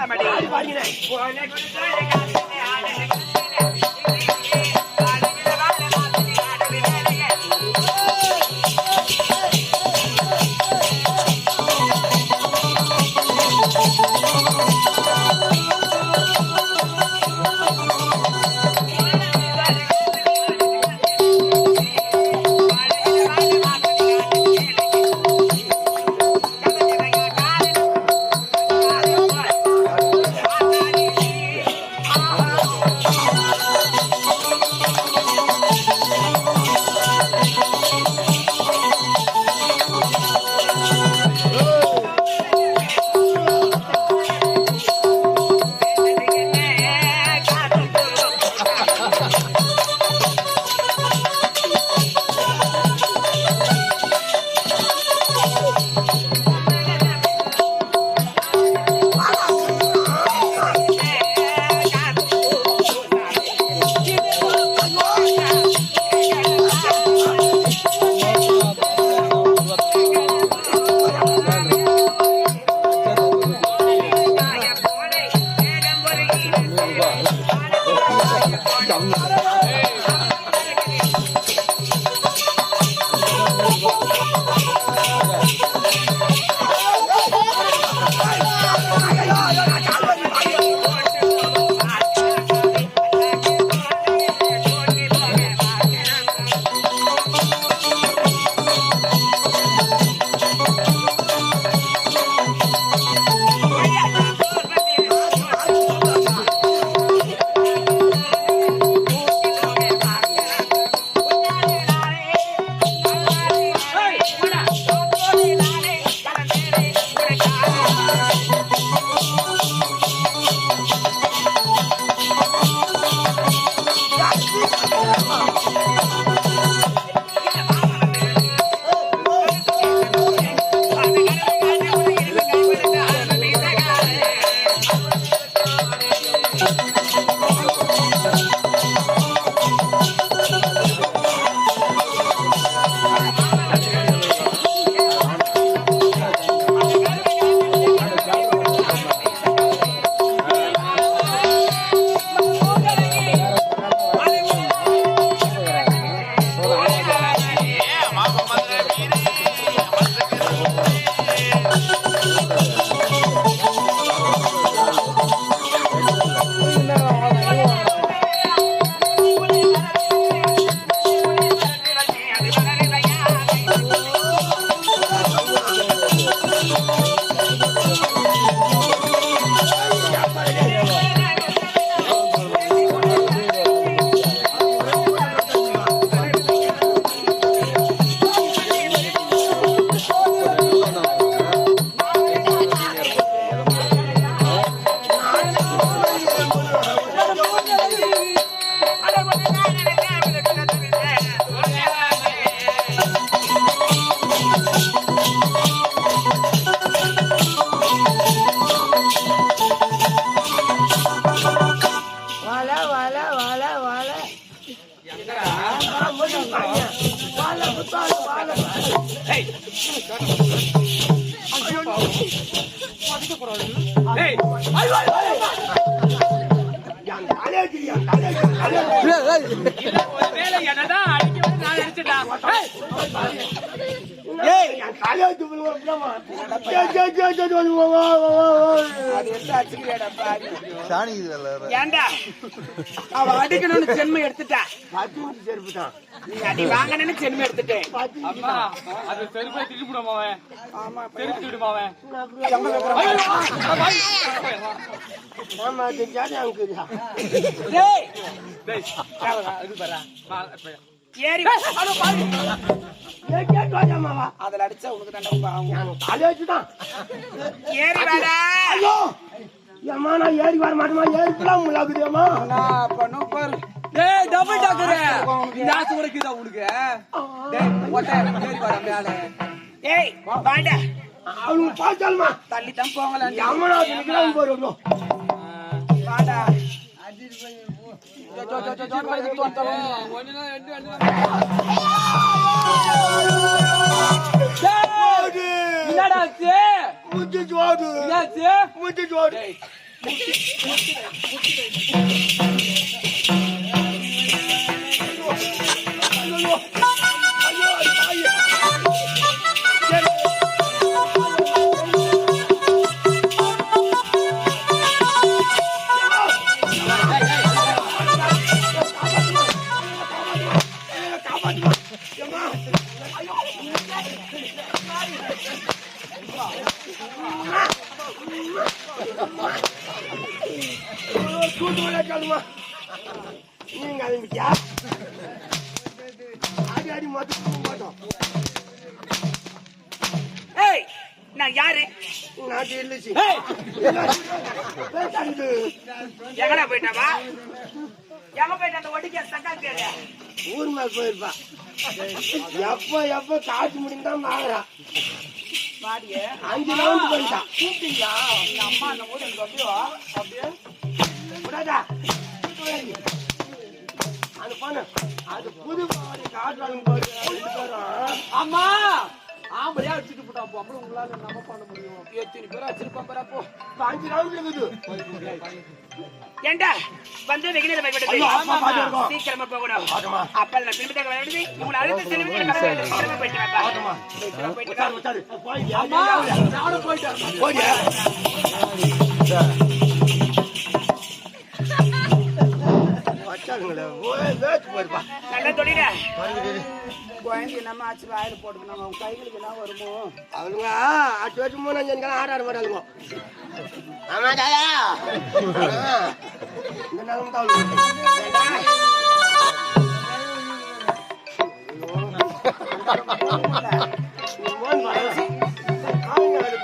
பாடலாமடி என்னதான் அடிக்க நான் அடிச்சுட்டா ஏண்டா அவ அடிக்கணும்னு ஜென்மம் எடுத்துட்டா பாத்து விட்டு செருப்பு தான் நீ அடி வாங்கணும்னு ஜென்மம் எடுத்துட்டேன் பாத்து அம்மா அது செருப்பை திருப்பி விடுமாவன் ஆமா செருப்பு விடுமாவன் ஆமா அது ஜாதி அங்குதா டேய் டேய் இது பாரா ஏறி அதுல அடிச்சா உனக்கு தண்டனை பாவம். என் காலேஜ் தான் ஏறி வாடா ஐயோ ஏமா நான் ஏறி வர மாட்டேமா ஏறி போலாம் முலாகுதேமா நான் பண்ணும் பாரு டேய் டபுள் டாக்கர் இந்த ஆசை உனக்குதா உனக்கு டேய் ஒட்டை ஏறி வர மேல ஏய் வாடா அவனுக்கு பார்த்தாலுமா தள்ளி தான் போங்களா. வாடா. என்னாச்சு முட்டிச்சு ஓடு. கூட்டு வர காலுமா நீங்க அதுங்கிட்டியா அடி அடி மொத்தம் மாட்டோம் ஏய் நான் யாரு நாட்டு இல்லச்சு ஏய், பேசாது எங்கடா போயிட்டாவா எங்க போயிட்டு அந்த ஒடிக்க சக்கா கேடு ஊர் மேல போயிருப்பா எப்ப எப்ப காசு முடிந்தா பாடியே அஞ்சு ரவுண்டு போயிட்டா கூப்பிட்டீங்களா அம்மா அந்த ஊர் எனக்கு அப்படியோ அப்படியே விடாதா அது பண்ணு. அது புது பாடி காட்டுறாங்க பாரு ரெண்டு பேரும் அம்மா ஆம்பளையா அடிச்சுட்டு போட்டான் பொம்பளை உங்களால நம்ம பண்ண முடியும். எத்தனை பேர் வச்சிருப்பா பரப்போ இப்ப அஞ்சு ரவுண்டு இருக்குது ஏண்டா? வந்து வெகு நேரம் பயப்படுது ஐயோ, அப்பா பாத்துருக்கோம். சீக்கிரமா போகணும். அப்ப நான் திரும்பி தக்க வருது உங்களை அழுத்த செல்வி சீக்கிரமா போயிட்டு வாப்பா. சீக்கிரமா போயிட்டு. போய், அம்மா நானும்? வச்சாருங்களே. ஓய், வேச்சு போயிருப்பா. நல்லா தொழில வந்துடு. குழந்தை நம்ம ஆச்சு வாயில போட்டுக்கணும் அவங்க கைகளுக்கு என்ன வருமோ அவனுங்க அச்சு வச்சு மூணு அஞ்சு ஆட ஆட மாட்டாளுங்க ஆமா தாயா. இந்த நிலம தான்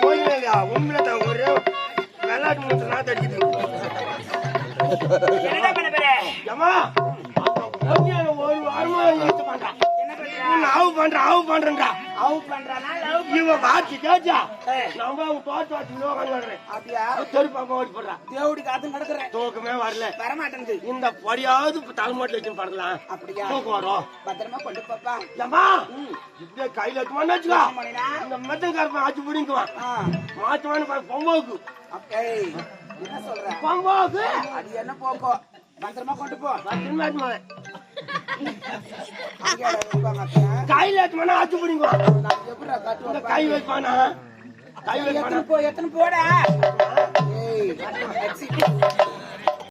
கோயிலே? உண்மையிலே ஒரே விளையாட்டு மூட்டை நாத்து அடிக்குது. ஒரு வாரமா பண்றான். பண்ற? ஆவு பண்றான், ஆவு லவ். நம்ம அவங்க அப்படியா? தெருப்பாப்பா ஓடி போடுறான் தேவடி காத்து நடக்கிறேன் தூக்கமே வரல. வரமாட்டேங்குது. இந்த படியாவது தலைமாட்டில் வச்சு படலாம் அப்படியா? தூக்கம் வரும். பத்திரமா கொண்டு பாப்பா ஏம்மா? இப்படியே கையில எடுத்துமான்னு வச்சுக்கோ. இந்த ஆச்சு பொம்போக்கு. அப்ப- ஏய், என்ன சொல்ற? பொம்போக்கு. அது என்ன போக்கோ பத்திரமா கொண்டு போ. பத்திரமா. கையில எடுத்துமானா ஆச்சு இந்த காட்டுவேன் கை வைப்பானா? கை வைப்பானா? எத்தனை போ எத்தனை போடா? ஏய்.